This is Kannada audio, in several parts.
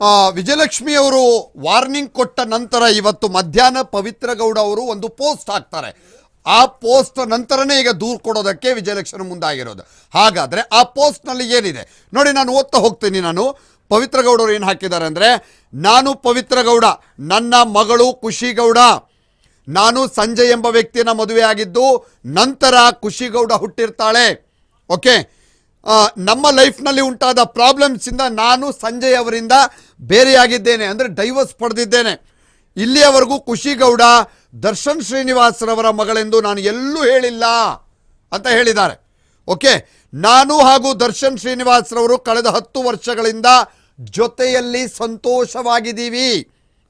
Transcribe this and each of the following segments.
ಆ, ವಿಜಯಲಕ್ಷ್ಮಿ ಅವರು ವಾರ್ನಿಂಗ್ ಕೊಟ್ಟ ನಂತರ ಇವತ್ತು ಮಧ್ಯಾಹ್ನ ಪವಿತ್ರ ಗೌಡ ಅವರು ಒಂದು ಪೋಸ್ಟ್ ಹಾಕ್ತಾರೆ. ಆ ಪೋಸ್ಟ್ ನಂತರನೇ ಈಗ ದೂರು ಕೊಡೋದಕ್ಕೆ ವಿಜಯಲಕ್ಷ್ಮಿ ಮುಂದಾಗಿರೋದು. ಹಾಗಾದ್ರೆ ಆ ಪೋಸ್ಟ್ನಲ್ಲಿ ಏನಿದೆ? ನೋಡಿ ನಾನು ಓದ್ತಾ ಹೋಗ್ತೀನಿ ನಾನು. ಪವಿತ್ರ ಗೌಡರು ಏನು ಹಾಕಿದ್ದಾರೆ ಅಂದರೆ ನಾನು ಪವಿತ್ರ ಗೌಡ ನನ್ನ ಮಗಳು ಖುಷಿ ಗೌಡ ನಾನು ಸಂಜಯ್ ಎಂಬ ವ್ಯಕ್ತಿಯನ್ನ ಮದುವೆ ಆಗಿದ್ದು ನಂತರ ಖುಷಿ ಗೌಡ ಹುಟ್ಟಿರ್ತಾಳೆ. ಓಕೆ? ನಮ್ಮ ಲೈಫ್ನಲ್ಲಿ ಉಂಟಾದ ಪ್ರಾಬ್ಲಮ್ಸಿಂದ ನಾನು ಸಂಜಯ್ ಅವರಿಂದ ಬೇರೆಯಾಗಿದ್ದೇನೆ, ಅಂದರೆ ಡೈವರ್ಸ್ ಪಡೆದಿದ್ದೇನೆ. ಇಲ್ಲಿಯವರೆಗೂ ಖುಷಿಗೌಡ ದರ್ಶನ್ ಶ್ರೀನಿವಾಸ್ರವರ ಮಗಳೆಂದು ನಾನು ಎಲ್ಲೂ ಹೇಳಿಲ್ಲ ಅಂತ ಹೇಳಿದ್ದಾರೆ. ಓಕೆ ನಾನು ಹಾಗೂ ದರ್ಶನ್ ಶ್ರೀನಿವಾಸ್ರವರು ಕಳೆದ ಹತ್ತು ವರ್ಷಗಳಿಂದ ಜೊತೆಯಲ್ಲಿ ಸಂತೋಷವಾಗಿದ್ದೀವಿ.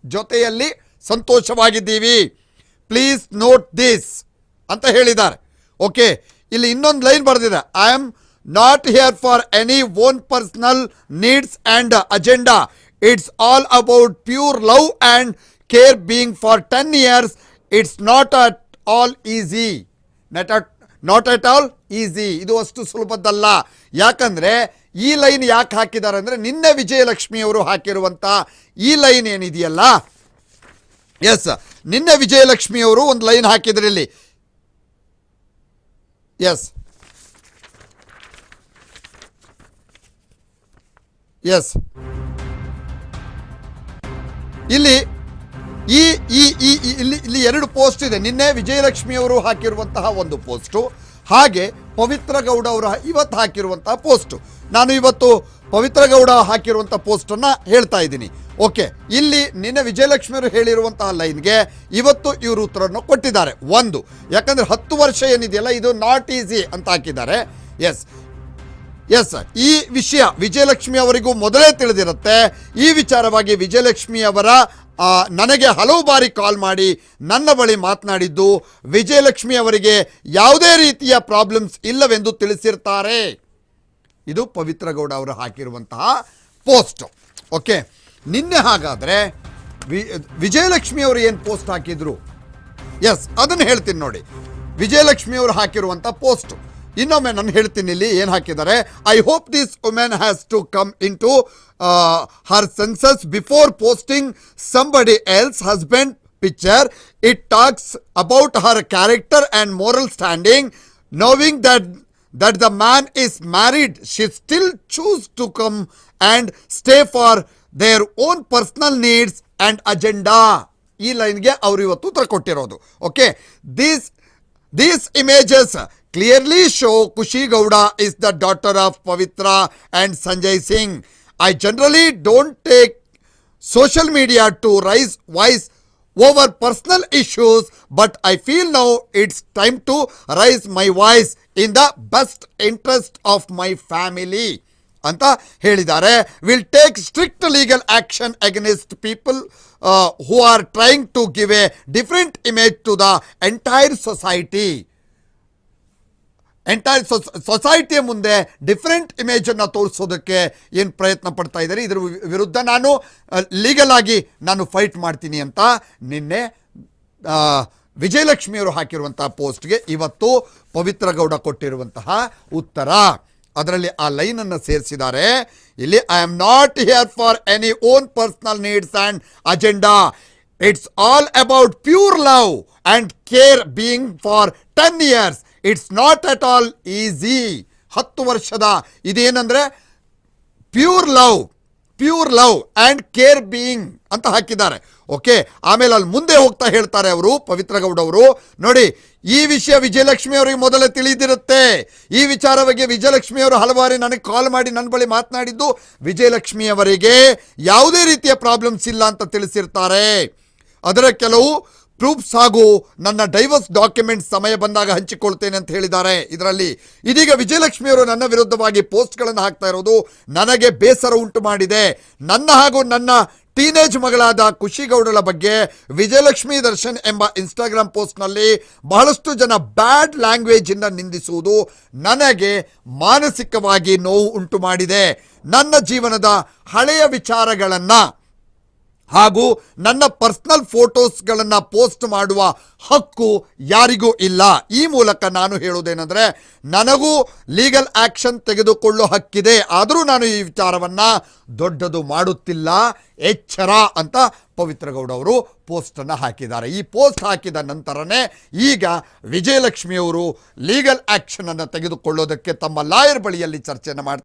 ಜೊತೆಯಲ್ಲಿ ಸಂತೋಷವಾಗಿದ್ದೀವಿ. ಪ್ಲೀಸ್ ನೋಟ್ ದಿಸ್ ಅಂತ ಹೇಳಿದ್ದಾರೆ. ಓಕೆ ಇಲ್ಲಿ ಇನ್ನೊಂದು ಲೈನ್ ಬರೆದಿದೆ. I am not here for any own personal needs and agenda it's all about pure love and care being for ten years it's not at all easy not at not at all easy ಇದು ಅಷ್ಟು ಸುಲಭದ್ದಲ್ಲ. ಯಾಕಂದರೆ ಈ ಲೈನ್ ಯಾಕೆ ಹಾಕಿದ್ದಾರೆ ಅಂದರೆ ನಿನ್ನೆ ವಿಜಯಲಕ್ಷ್ಮಿಯವರು ಹಾಕಿರುವಂಥ ಈ ಲೈನ್ ಏನಿದೆಯಲ್ಲ? ಎಸ್ ನಿನ್ನೆ ವಿಜಯಲಕ್ಷ್ಮಿಯವರು ಒಂದು ಲೈನ್ ಹಾಕಿದ್ರು ಎಸ್ ಎಸ್ ಇಲ್ಲಿ ಈ ಈ ಈ ಇಲ್ಲಿ ಇಲ್ಲಿ ಎರಡು ಪೋಸ್ಟ್ ಇದೆ. ನಿನ್ನೆ ವಿಜಯಲಕ್ಷ್ಮಿಯವರು ಹಾಕಿರುವಂತಹ ಒಂದು ಪೋಸ್ಟು ಹಾಗೆ ಪವಿತ್ರ ಗೌಡ ಅವರು ಇವತ್ತು ಹಾಕಿರುವಂತಹ ಪೋಸ್ಟು ನಾನು ಇವತ್ತು ಪವಿತ್ರ ಗೌಡ ಹಾಕಿರುವಂಥ ಪೋಸ್ಟನ್ನು ಹೇಳ್ತಾ ಇದ್ದೀನಿ. ಓಕೆ ಇಲ್ಲಿ ನಿನ್ನೆ ವಿಜಯಲಕ್ಷ್ಮಿಯವರು ಹೇಳಿರುವಂತಹ ಲೈನ್ಗೆ ಇವತ್ತು ಇವರು ಉತ್ತರವನ್ನು ಕೊಟ್ಟಿದ್ದಾರೆ. ಒಂದು. ಯಾಕಂದ್ರೆ ಹತ್ತು ವರ್ಷ ಏನಿದೆಯಲ್ಲ, ಇದು ನಾಟ್ ಈಸಿ ಅಂತ ಹಾಕಿದ್ದಾರೆ. ಎಸ್ ಎಸ್ ಈ ವಿಷಯ ವಿಜಯಲಕ್ಷ್ಮಿ ಅವರಿಗೂ ಮೊದಲೇ ತಿಳಿದಿರುತ್ತೆ. ಈ ವಿಚಾರವಾಗಿ ವಿಜಯಲಕ್ಷ್ಮಿ ಅವರ ನನಗೆ ಹಲವು ಬಾರಿ ಕಾಲ್ ಮಾಡಿ ನನ್ನ ಬಳಿ ಮಾತನಾಡಿದ್ದು, ವಿಜಯಲಕ್ಷ್ಮಿ ಅವರಿಗೆ ಯಾವುದೇ ರೀತಿಯ ಪ್ರಾಬ್ಲಮ್ಸ್ ಇಲ್ಲವೆಂದು ತಿಳಿಸಿರ್ತಾರೆ. ಇದು ಪವಿತ್ರ ಗೌಡ ಅವರು ಹಾಕಿರುವಂತಹ ಪೋಸ್ಟ್. ಓಕೆ. ನಿನ್ನೆ ಹಾಗಾದರೆ ವಿ, ವಿಜಯಲಕ್ಷ್ಮಿ ಅವರು ಏನು ಪೋಸ್ಟ್ ಹಾಕಿದ್ರು? ಎಸ್ ಅದನ್ನು ಹೇಳ್ತೀನಿ ನೋಡಿ. ವಿಜಯಲಕ್ಷ್ಮಿ ಅವರು ಹಾಕಿರುವಂಥ ಪೋಸ್ಟ್. ಇನ್ನೊಮ್ಮೆ ನಾನು ಹೇಳ್ತೀನಿ ಇಲ್ಲಿ ಏನು ಹಾಕಿದ್ದಾರೆ? I hope this women has to come in to her senses before posting somebody else husband picture it talks about her character and moral standing knowing that that the man is married she still choose to come and stay for their own personal needs and agenda ಈ ಲೈನ್ಗೆ ಅವರು ಇವತ್ತು ಉತ್ತರ ಕೊಟ್ಟಿರೋದು. Okay these these images clearly show Khushi Gowda is the daughter of Pavitra and Sanjay Singh. I generally don't take social media to raise voice over personal issues but i feel now it's time to raise my voice in the best interest of my family ಅಂತ ಹೇಳಿದ್ದಾರೆ will take strict legal action against people who are trying to give a different image to the entire society entire ಸೊಸೈಟಿಯ ಮುಂದೆ ಡಿಫ್ರೆಂಟ್ ಇಮೇಜನ್ನು ತೋರಿಸೋದಕ್ಕೆ ಏನು ಪ್ರಯತ್ನ ಪಡ್ತಾ ಇದ್ದಾರೆ? ಇದರ ವಿರುದ್ಧ ನಾನು ಲೀಗಲ್ ಆಗಿ ನಾನು ಫೈಟ್ ಮಾಡ್ತೀನಿ ಅಂತ ನಿನ್ನೆ ವಿಜಯಲಕ್ಷ್ಮಿಯವರು ಹಾಕಿರುವಂತಹ ಪೋಸ್ಟ್ಗೆ ಇವತ್ತು ಪವಿತ್ರ ಗೌಡ ಕೊಟ್ಟಿರುವಂತಹ ಉತ್ತರ. ಅದರಲ್ಲಿ ಆ ಲೈನನ್ನು ಸೇರಿಸಿದ್ದಾರೆ. ಇಲ್ಲಿ I am not here for any own personal needs and agenda it's all about pure love and care being for ten years it's not at all easy ಹತ್ತು ವರ್ಷದ ಇದೇನಂದ್ರೆ pure love pure love and care being ಅಂತ ಹಾಕಿದ್ದಾರೆ. ಓಕೆ ಆಮೇಲೆ ಅಲ್ಲಿ ಮುಂದೆ ಹೋಗ್ತಾ ಹೇಳ್ತಾರೆ ಅವರು ಪವಿತ್ರ ಗೌಡ ಅವರು. ನೋಡಿ, ಈ ವಿಷಯ ವಿಜಯಲಕ್ಷ್ಮಿ ಅವರಿಗೆ ಮೊದಲೇ ತಿಳಿದಿರುತ್ತೆ. ಈ ವಿಚಾರ ಬಗ್ಗೆ ವಿಜಯಲಕ್ಷ್ಮಿ ಅವರು ಹಲವಾರು ನನಗೆ ಕಾಲ್ ಮಾಡಿ ನನ್ನ ಬಳಿ ಮಾತನಾಡಿದ್ದು ವಿಜಯಲಕ್ಷ್ಮಿ ಅವರಿಗೆ ಯಾವುದೇ ರೀತಿಯ ಪ್ರಾಬ್ಲಮ್ಸ್ ಇಲ್ಲ ಅಂತ ತಿಳಿಸಿರ್ತಾರೆ. ಅದರ ಕೆಲವು ಪ್ರೂಫ್ಸ್ ಹಾಗೂ ನನ್ನ ಡೈವರ್ಸ್ ಡಾಕ್ಯುಮೆಂಟ್ಸ್ ಸಮಯ ಬಂದಾಗ ಹಂಚಿಕೊಳ್ತೇನೆ ಅಂತ ಹೇಳಿದ್ದಾರೆ. ಇದರಲ್ಲಿ ಇದೀಗ ವಿಜಯಲಕ್ಷ್ಮಿ ಅವರು ನನ್ನ ವಿರುದ್ಧವಾಗಿ ಪೋಸ್ಟ್ಗಳನ್ನು ಹಾಕ್ತಾ ಇರೋದು ನನಗೆ ಬೇಸರ ಉಂಟು ಮಾಡಿದೆ. ನನ್ನ ಹಾಗೂ ನನ್ನ ಟೀನೇಜ್ ಮಗಳಾದ ಖುಷಿಗೌಡಳ ಬಗ್ಗೆ ವಿಜಯಲಕ್ಷ್ಮಿ ದರ್ಶನ್ ಎಂಬ ಇನ್ಸ್ಟಾಗ್ರಾಮ್ ಪೋಸ್ಟ್ನಲ್ಲಿ ಬಹಳಷ್ಟು ಜನ ಬ್ಯಾಡ್ ಲ್ಯಾಂಗ್ವೇಜಿಂದ ನಿಂದಿಸುವುದು ನನಗೆ ಮಾನಸಿಕವಾಗಿ ನೋವು ಉಂಟು ಮಾಡಿದೆ. ನನ್ನ ಜೀವನದ ಹಳೆಯ ವಿಚಾರಗಳನ್ನು ಹಾಗೂ ನನ್ನ ಪರ್ಸನಲ್ ಫೋಟೋಸ್ಗಳನ್ನು ಪೋಸ್ಟ್ ಮಾಡುವ ಹಕ್ಕು ಯಾರಿಗೂ ಇಲ್ಲ. ಈ ಮೂಲಕ ನಾನು ಹೇಳುವುದೇನೆಂದರೆ, ನನಗೂ ಲೀಗಲ್ ಆ್ಯಕ್ಷನ್ ತೆಗೆದುಕೊಳ್ಳೋ ಹಕ್ಕಿದೆ. ಆದರೂ ನಾನು ಈ ವಿಚಾರವನ್ನು ದೊಡ್ಡದು ಮಾಡುತ್ತಿಲ್ಲ. ಎಚ್ಚರ ಅಂತ ಪವಿತ್ರ ಗೌಡ ಅವರು ಪೋಸ್ಟನ್ನು ಹಾಕಿದ್ದಾರೆ. ಈ ಪೋಸ್ಟ್ ಹಾಕಿದ ನಂತರನೇ ಈಗ ವಿಜಯಲಕ್ಷ್ಮಿಯವರು ಲೀಗಲ್ ಆ್ಯಕ್ಷನನ್ನು ತೆಗೆದುಕೊಳ್ಳೋದಕ್ಕೆ ತಮ್ಮ ಲಾಯರ್ ಬಳಿಯಲ್ಲಿ ಚರ್ಚೆಯನ್ನು ಮಾಡ್ತಾರೆ